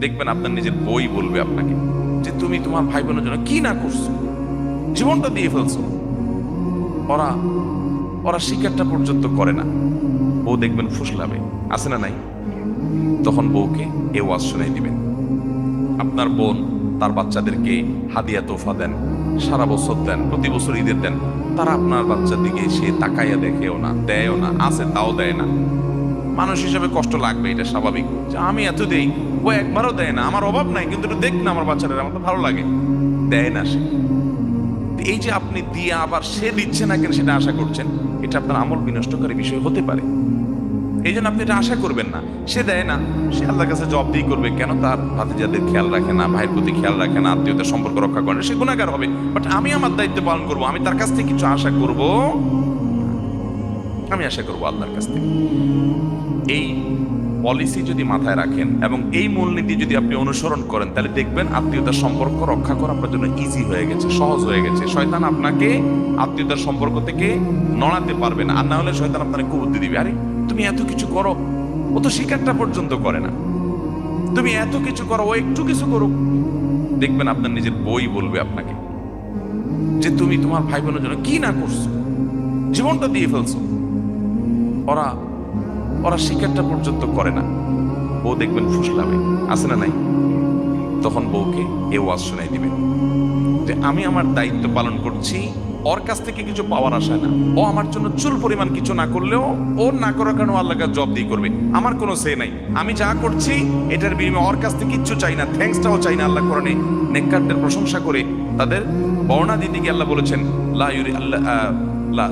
দেখবেন আপনার নিজের বই বলবে আপনাকে যে তুমি তোমার ভাই বোনের জন্য কি না করছ? জীবনটা দিয়ে ফেলছো। ওরা ওরা শিকারটা পর্যন্ত করে না। বউ দেখবেন ফুসলাবে। আছে না নাই? তখন বউকে এ ওয়াজ শোনাই দিবেন। আপনার বোন তার বাচ্চাদেরকে হাদিয়া তোফা দেন, সারা বছর দেন, প্রতি বছর ঈদের দেন। তারা আপনার বাচ্চার দিকে সে তাকাইয়া দেখেও না, দেয়ও না, আছে, তাও দেয় না। মানুষ হিসেবে কষ্ট লাগবে, এটা স্বাভাবিক। যে আমি এত দেই, ও একবারও দেয় না, আমার অভাব নাই, কিন্তু দেখ না আমার বাচ্চাদের আমার তো ভালো লাগে। দেয় না সে। এই যে আপনি দিয়ে আবার সে দিচ্ছে না কেন সেটা আশা করছেন, এটা আপনার আমল বিনষ্টকারী বিষয় হতে পারে। এই জন্য আপনি এটা আশা করবেন না। সে দেয় না, সে আল্লাহর কাছে জব দিয়ে করবে, কেন তার ভাতিজাদের খেয়াল রাখে না, ভাইয়ের প্রতি খেয়াল রাখে না আত্মীয়তার সম্পর্ক রক্ষা করে সে গুণাগার হবে। বাট আমি আমার দায়িত্ব পালন করব, আমি তার কাছ থেকে কিছু আশা করব। আমি আশা করব আল্লাহর কাছ থেকে। এই পলিসি যদি মাথায় রাখেন এবং এই মূলনীতি যদি আপনি অনুসরণ করেন, তাহলে দেখবেন আত্মীয়তার সম্পর্ক রক্ষা করা আপনার জন্য ইজি হয়ে গেছে, সহজ হয়ে গেছে। শয়তান আপনাকে আত্মীয়তার সম্পর্ক থেকে নড়াতে পারবে না, আর না হলে শয়তান আপনাকে কুবুদ্ধি দিবে। আরে, তুমি এত কিছু করো, ও তো শিকারটা পর্যন্ত করে না। তুমি এত কিছু করো, ও একটু কিছু করুক। দেখবেন আপনার নিজের বই বলবে আপনাকে যে তুমি তোমার ভাই বোনের জন্য কি না করছ, জীবনটা দিয়ে ফেলছো। ওরা ওরা শিকারটা পর্যন্ত করে না। বউ দেখবেন ফুসলাবে আছে না নাই? তখন বউকে এ ওয়াজ শোনাই দিবেন। যে আমি আমার দায়িত্ব পালন করছি, ওর কাছ থেকে কিছু পাওয়ার আশায় না। ও আমার জন্য চুল পরিমাণ কিছু না করলেও ও না করার কারণে আল্লাহ কাছে জব দিয়ে করবে। আমার কোনো সে নাই। আমি যা করছি, এটার বিনিময়ে ওর কাছ থেকে কিচ্ছু চাই না থ্যাঙ্কসটাও চাই না আল্লাহ কোরআনে। নেককারদের প্রশংসা করে তাদের বর্ণা দিতে গিয়ে আল্লাহ বলেছেন, লা ইউরি, আল্লাহ লা